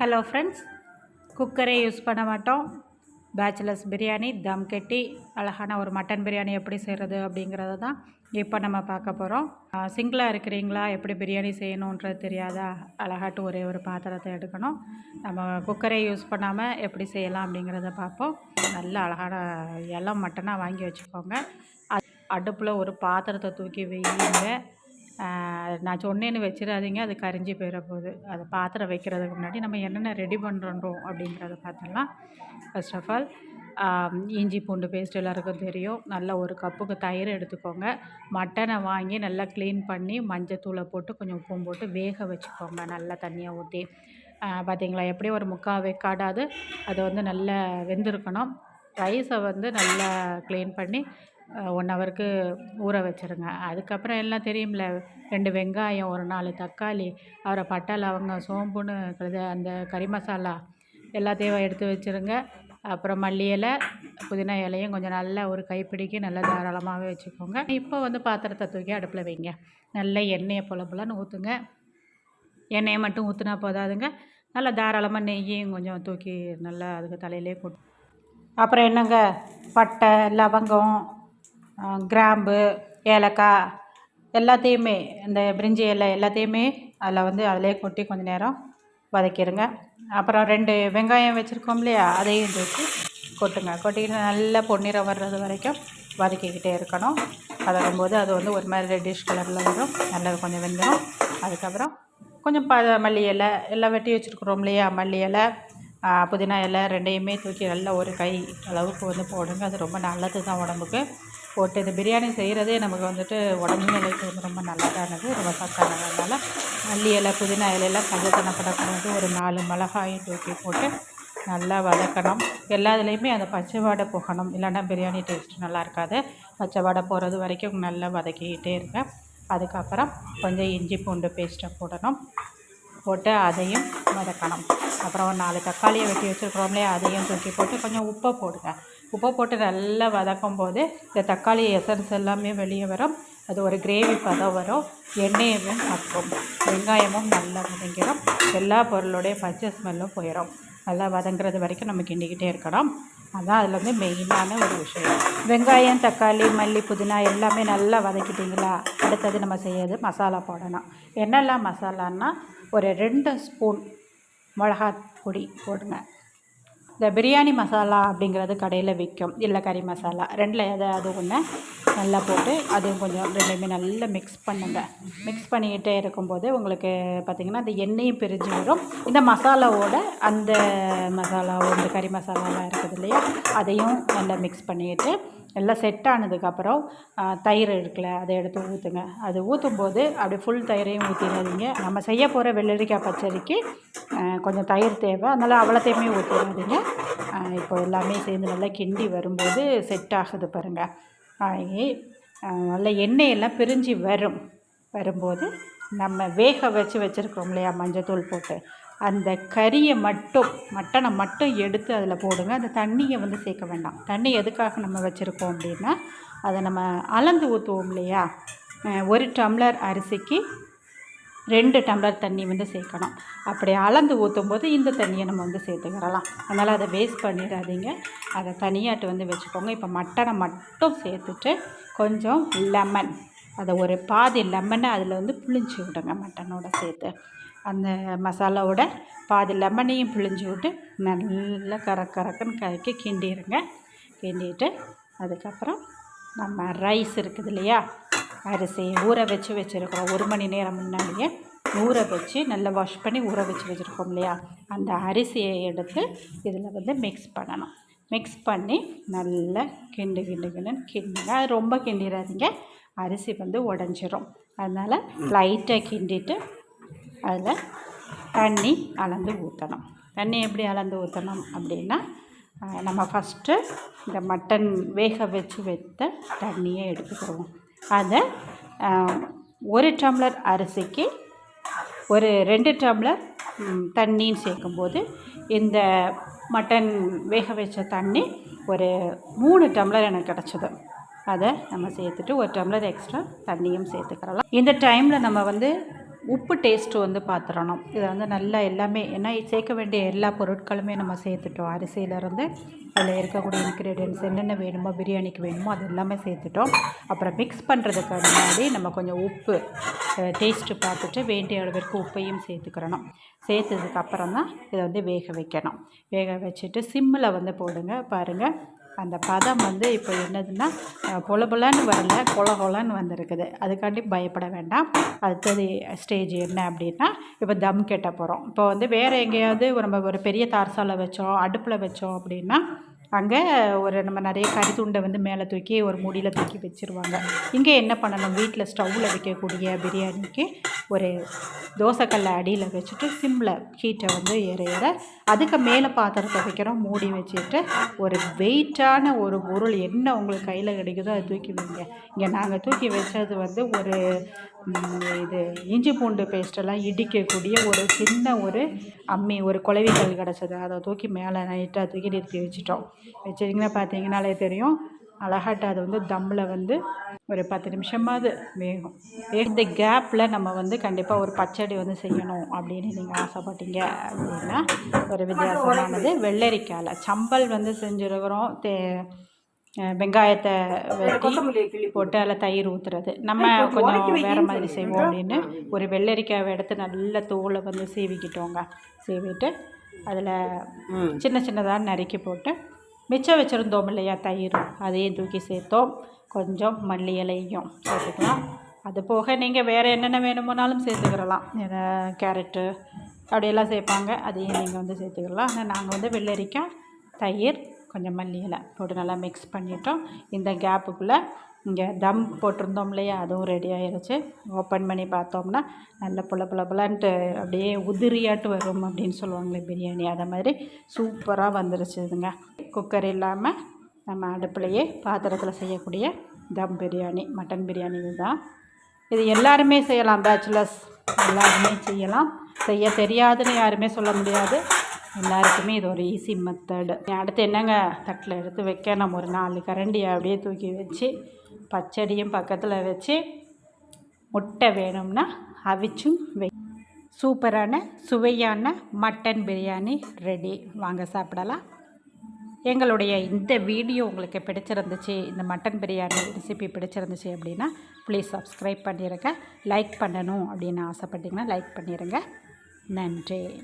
Hello friends குக்கரே use பண்ண மாட்டோம். Bachelors biryani தம் கட்டி அழகான ஒரு மட்டன் பிரியாணி எப்படி செய்கிறது அப்படிங்கிறத தான் இப்போ நம்ம பார்க்க போகிறோம் சிங்கிளாக இருக்கிறீங்களா? எப்படி பிரியாணி செய்யணுன்றது தெரியாதா? அழகாட்டு ஒரே ஒரு பாத்திரத்தை எடுக்கணும். நம்ம குக்கரே யூஸ் பண்ணாமல் எப்படி செய்யலாம் அப்படிங்கிறத பார்ப்போம். நல்ல அழகான இளம் மட்டனாக வாங்கி வச்சுக்கோங்க. அடுப்பில் ஒரு பாத்திரத்தை தூக்கி வையுங்க. நான் சொன்னேன்னு வச்சிடாதீங்க அது கரிஞ்சு போயிட போகுது அதை பாத்திரம் வைக்கிறதுக்கு முன்னாடி நம்ம என்னென்ன ரெடி பண்ணுறோம் அப்படிங்கிறத பார்த்துடலாம் ஃபர்ஸ்ட் ஆஃப் ஆல் இஞ்சி பூண்டு பேஸ்ட் எல்லாருக்கும் தெரியும். நல்ல ஒரு கப்புக்கு தயிர் எடுத்துக்கோங்க. மட்டனை வாங்கி நல்லா க்ளீன் பண்ணி மஞ்சத்தூளை போட்டு கொஞ்சம் உப்பும் போட்டு வேக வச்சுக்கோங்க. நல்லா தண்ணியை ஊற்றி பார்த்திங்களா எப்படியும் ஒரு முக்கால் வைக்காடாது அது வந்து நல்லா வெந்திருக்கணும். ரைஸை வந்து நல்லா க்ளீன் பண்ணி ஒன் ஹவருக்கு ஊற வச்சுருங்க. அதுக்கப்புறம் எல்லாம் தெரியும்ல ரெண்டு வெங்காயம் ஒரு நாலு தக்காளி அப்புறம் பட்டை லவங்கம் சோம்புன்னு கழுத அந்த கறி மசாலா எல்லாத்தையும் எடுத்து வச்சுருங்க. அப்புறம் மல்லி இலை புதினா இலையும் கொஞ்சம் நல்லா ஒரு கைப்பிடிக்கு நல்லா தாராளமாகவே வச்சுக்கோங்க. இப்போ வந்து பாத்திரத்தை தூக்கி அடுப்பில் வைங்க. நல்ல எண்ணெயை புல புலன்னு ஊற்றுங்க எண்ணெயை மட்டும் ஊற்றுனா போதாதுங்க. நல்லா தாராளமாக நெய்யும் கொஞ்சம் தூக்கி நல்லா அதுக்கு தலையிலே கொடு அப்புறம் என்னங்க? பட்டை லவங்கம் கிராம்பு ஏலக்காய் எல்லாத்தையுமே இந்த பிரிஞ்சி இலை எல்லாத்தையுமே அதில் வந்து அதிலே கொட்டி கொஞ்சம் நேரம் வதக்கிடுங்க. அப்புறம் ரெண்டு வெங்காயம் வச்சுருக்கோம் இல்லையா அதையும் தூக்கி கொட்டுங்க. கொட்டிக்கிட்டு நல்லா பொன்னிறம் வர்றது வரைக்கும் வதக்கிக்கிட்டே இருக்கணும். வதக்கும்போது அது வந்து ஒரு மாதிரி ரெட்டிஷ் கலரில் வரும். நல்லது கொஞ்சம் வெந்துடும். அதுக்கப்புறம் கொஞ்சம் ப மல்லி இலை எல்லாம் வெட்டி வச்சுருக்குறோம் இல்லையா மல்லி இலை புதினா இலை ரெண்டையுமே தூக்கி நல்லா ஒரு கை அளவுக்கு வந்து போடுங்க. அது ரொம்ப நல்லது தான் உடம்புக்கு. போட்டு இந்த பிரியாணி செய்கிறதே நமக்கு வந்துட்டு உடம்பு நிலைக்கு வந்து ரொம்ப நல்லதானது. ரொம்ப சத்தானதுனால மல்லி இலை புதினா இலையெல்லாம் பஞ்சத்தனப்படக்கூடாது ஒரு நாலு மிளகாயும் தூக்கி போட்டு நல்லா வதக்கணும். எல்லா இதுலேயுமே அந்த பச்சை வாடை போகணும். இல்லைன்னா பிரியாணி டேஸ்ட் நல்லா இருக்காது. பச்சை வாடை போகிறது வரைக்கும் நல்லா வதக்கிக்கிட்டே இருங்க. அதுக்கப்புறம் கொஞ்சம் இஞ்சி பூண்டு பேஸ்ட்டை போடணும். போட்டு அதையும் வதக்கணும். அப்புறம் ஒரு நாலு தக்காளியை வெட்டி வச்சுருக்குறோம்லையே அதையும் தூக்கி போட்டு கொஞ்சம் உப்பை போடுங்க. உப்பை போட்டு நல்லா வதக்கும் போது இந்த தக்காளி எசன்ஸ் எல்லாமே வெளியே வரும். அது ஒரு கிரேவி பதம் வரும். எண்ணெயும் மற்றும் வெங்காயமும் நல்லா வதங்கிடும். எல்லா பொருளுடைய பச்சை ஸ்மெல்லும் போயிடும் நல்லா வதங்குறது வரைக்கும் நம்ம கிண்டிக்கிட்டே இருக்கணும் அதுதான் அதில் வந்து மெயினான ஒரு விஷயம். வெங்காயம் தக்காளி மல்லி புதினா எல்லாமே நல்லா வதக்கிட்டிங்களா? அடுத்தது நம்ம செய்யறது மசாலா போடணும். என்னெல்லாம் மசாலான்னா ஒரு ரெண்டு ஸ்பூன் மிளகா பொடி போடுங்க. இந்த பிரியாணி மசாலா அப்படிங்கிறது கடையில் விற்கும் இல்லை கறி மசாலா. ரெண்டில் எதாவது ஒன்று நல்லா போட்டு அதையும் கொஞ்சம் ரெண்டுமே நல்லா மிக்ஸ் பண்ணுங்க. மிக்ஸ் பண்ணிக்கிட்டே இருக்கும்போது உங்களுக்கு பார்த்திங்கன்னா அந்த எண்ணெயும் பிரிஞ்சு வரும். இந்த மசாலாவோட அந்த மசாலா இந்த கறி மசாலாலாம் இருக்குது இல்லையா? அதையும் நல்லா மிக்ஸ் பண்ணிக்கிட்டு எல்லாம் செட் ஆனதுக்கப்புறம் தயிர் இருக்குல்ல அதை எடுத்து ஊற்றுங்க அது ஊற்றும் போது அப்படியே ஃபுல் தயிரையும் ஊற்றிடாதீங்க நம்ம செய்ய போகிற வெள்ளரிக்காய் பச்சரிக்கு கொஞ்சம் தயிர் தேவை. அதனால் அவ்வளோத்தையுமே ஊற்றிடாதீங்க இப்போ எல்லாமே சேர்ந்து நல்லா கிண்டி வரும்போது செட் ஆகுது பாருங்கள் ஆகி நல்ல எண்ணெயெல்லாம் பிரிஞ்சு வரும். வரும்போது நம்ம வேக வச்சு வச்சுருக்கோம் இல்லையா மஞ்சத்தூள் போட்டு. அந்த கறியை மட்டும் மட்டனை மட்டும் எடுத்து அதில் போடுங்க. அந்த தண்ணியை வந்து சேர்க்க வேண்டாம். தண்ணி எதுக்காக நம்ம வச்சுருக்கோம் அப்படின்னா அதை நம்ம அளந்து ஊற்றுவோம் இல்லையா? ஒரு டம்ளர் அரிசிக்கு ரெண்டு டம்ளர் தண்ணி வந்து சேர்க்கணும். அப்படி அளந்து ஊற்றும் போது இந்த தண்ணியை நம்ம வந்து சேர்த்துக்கிறலாம். அதனால் அதை வேஸ்ட் பண்ணிடாதீங்க. அதை தனியாட்டு வந்து வச்சுக்கோங்க. இப்போ மட்டனை மட்டும் சேர்த்துட்டு கொஞ்சம் லெமன் அதை ஒரு பாதி லெமனை அதில் வந்து புளிஞ்சு விடுங்க மட்டனோட சேர்த்து. அந்த மசாலாவோட பாதி லெமனையும் பிழிஞ்சு விட்டு நல்லா கரக் கறக்குன்னு கலக்கி கிண்டிடுங்க. கிண்டிட்டு அதுக்கப்புறம் நம்ம ரைஸ் இருக்குது இல்லையா? அரிசி ஊற வச்சு வச்சுருக்கோம். ஒரு மணி நேரம் முன்னாடியே ஊற வச்சு நல்லா வாஷ் பண்ணி ஊற வச்சு வச்சுருக்கோம் இல்லையா? அந்த அரிசியை எடுத்து இதில் வந்து மிக்ஸ் பண்ணணும். மிக்ஸ் பண்ணி நல்லா கிண்டு கிண்டு கிண்டுன்னு கிண்டுங்க. அது ரொம்ப கிண்டிடாதீங்க அரிசி வந்து உடஞ்சிரும். அதனால் லைட்டாக கிண்டிட்டு அதில் தண்ணி அளந்து ஊற்றணும் தண்ணி எப்படி அளந்து ஊற்றணும் அப்படின்னா நம்ம ஃபஸ்ட்டு இந்த மட்டன் வேக வச்சு வைத்த தண்ணியை எடுத்துக்கிடுவோம். அதை ஒரு டம்ளர் அரிசிக்கு ஒரு ரெண்டு டம்ளர் தண்ணின்னு சேர்க்கும்போது இந்த மட்டன் வேக வச்ச தண்ணி ஒரு மூணு டம்ளர் எனக்கு கிடச்சிது. அதை நம்ம சேர்த்துட்டு ஒரு டம்ளர் எக்ஸ்ட்ரா தண்ணியும் சேர்த்துக்கிறலாம். இந்த டைமில் நம்ம வந்து உப்பு டேஸ்ட்டு வந்து பார்த்துடணும் இதை வந்து நல்லா எல்லாமே ஏன்னா சேர்க்க வேண்டிய எல்லா பொருட்களுமே நம்ம சேர்த்துட்டோம். அரிசியிலேருந்து அதில் இருக்கக்கூடிய இன்க்ரீடியன்ஸ் என்னென்ன வேணுமோ பிரியாணிக்கு வேணுமோ அது எல்லாமே சேர்த்துட்டோம். அப்புறம் மிக்ஸ் பண்ணுறதுக்கு முன்னாடி நம்ம கொஞ்சம் உப்பு டேஸ்ட்டு பார்த்துட்டு வேண்டிய அளவிற்கு உப்பையும் சேர்த்துக்கிறணும். சேர்த்ததுக்கப்புறம் தான் இதை வந்து வேக வைக்கணும். வேக வச்சுட்டு சிம்மில் வந்து போடுங்க பாருங்கள் அந்த பதம் வந்து இப்போ என்னதுன்னா அஹ், பொல பொலன்னு வரல கொல கொலன்னு வந்திருக்குது. அதுக்காண்டி பயப்பட வேண்டாம். அடுத்தது ஸ்டேஜ் என்ன அப்படின்னா இப்போ தம் கெட்ட போகிறோம் இப்போ வந்து வேறு எங்கேயாவது நம்ம ஒரு பெரிய தார்சாலை வச்சோம் அடுப்பில் வச்சோம் அப்படின்னா அங்கே ஒரு நம்ம நிறைய கறி துண்டை வந்து மேலே தூக்கி ஒரு மூடியில் தூக்கி வச்சுருவாங்க. இங்கே என்ன பண்ணணும்? வீட்டில் ஸ்டவ்வில் வைக்கக்கூடிய பிரியாணிக்கு ஒரு தோசைக்கல்லை அடியில் வச்சுட்டு சிம்மில் ஹீட்டை வந்து ஏற ஏற அதுக்கு மேலே பாத்திரத்தை வைக்கிறோம். மூடி வச்சுட்டு ஒரு வெயிட்டான ஒரு பொருள் என்ன உங்களுக்கு கையில் கிடைக்குதோ அதை தூக்கி வைங்க. இங்கே நாங்கள் தூக்கி வச்சது வந்து ஒரு இது இஞ்சி பூண்டு பேஸ்ட்டெல்லாம் இடிக்கக்கூடிய ஒரு சின்ன ஒரு அம்மி ஒரு குலவிகள் கிடச்சது. அதை தூக்கி மேலே நைட்டாக தூக்கி நிறுத்தி வச்சிட்டோம். வச்சிட்டிங்கன்னா பார்த்தீங்கன்னாலே தெரியும். அழகாட்ட அது வந்து தம்மில் வந்து ஒரு பத்து நிமிஷமாவது வேகும். இந்த கேப்பில் நம்ம வந்து கண்டிப்பாக ஒரு பச்சடி வந்து செய்யணும் அப்படின்னு நீங்கள் ஆசைப்பட்டீங்க அப்படின்னா ஒரு வித்தியாசமானது. வெள்ளரிக்காயில் சம்பல் வந்து செஞ்சுருக்கிறோம். தே வெங்காயத்தை வெட்டி போட்டு அதில் தயிர் ஊற்றுறது நம்ம கொஞ்சம் வேறு மாதிரி செய்வோம் அப்படின்னு ஒரு வெள்ளரிக்காவை எடுத்து நல்ல தோலை வந்து சீவிக்கிட்டோங்க. சீவிட்டு அதில் சின்ன சின்னதாக நறுக்கி போட்டு மிச்சம் வச்சுருந்தோம் இல்லையா தயிர்? அதையும் தூக்கி சேர்த்தோம். கொஞ்சம் மல்லி இலையும் சேர்த்துக்கலாம். அது போக நீங்கள் வேறு என்னென்ன வேணுமோனாலும் சேர்த்துக்கிறலாம் கேரட்டு அப்படியெல்லாம் சேர்ப்பாங்க. அதையும் நீங்கள் வந்து சேர்த்துக்கலாம் ஆனால் நாங்கள் வந்து வெள்ளரிக்காய் தயிர் கொஞ்சம் மல்லி இலை போட்டு நல்லா மிக்ஸ் பண்ணிட்டோம். இந்த கேப்புக்குள்ளே இங்கே தம் போட்டிருந்தோம் இல்லையா? அதுவும் ரெடி ஆகிருச்சு ஓப்பன் பண்ணி பார்த்தோம்னா நல்ல புல புல புலன்ட்டு அப்படியே உதிரியாட்டு வரும் அப்படின்னு சொல்லுவாங்களே பிரியாணி. அதை மாதிரி சூப்பராக வந்துருச்சுதுங்க குக்கர் இல்லாமல் நம்ம அடுப்புலையே பாத்திரத்தில் செய்யக்கூடிய தம் பிரியாணி மட்டன் பிரியாணி இதுதான். இது எல்லாருமே செய்யலாம் பேச்சுலர்ஸ் எல்லாருமே செய்யலாம். செய்ய தெரியாதுன்னு யாருமே சொல்ல முடியாது. எல்லாருக்குமே இது ஒரு ஈஸி மெத்தடு அடுத்து என்னங்க? தட்டில் எடுத்து வைக்க நம்ம ஒரு நாலு கரண்டியை அப்படியே தூக்கி வச்சு பச்சடியும் பக்கத்தில் வச்சு முட்டை வேணும்னா அவிச்சும் வை. சூப்பரான சுவையான மட்டன் பிரியாணி ரெடி வாங்க சாப்பிடலாம். எங்களுடைய இந்த வீடியோ உங்களுக்கு பிடிச்சிருந்துச்சு இந்த மட்டன் பிரியாணி ரெசிபி பிடிச்சிருந்துச்சு அப்படின்னா ப்ளீஸ் சப்ஸ்கிரைப் பண்ணிடுங்க லைக் பண்ணணும் அப்படின்னு ஆசைப்பட்டிங்கன்னா லைக் பண்ணிடுங்க நன்றி.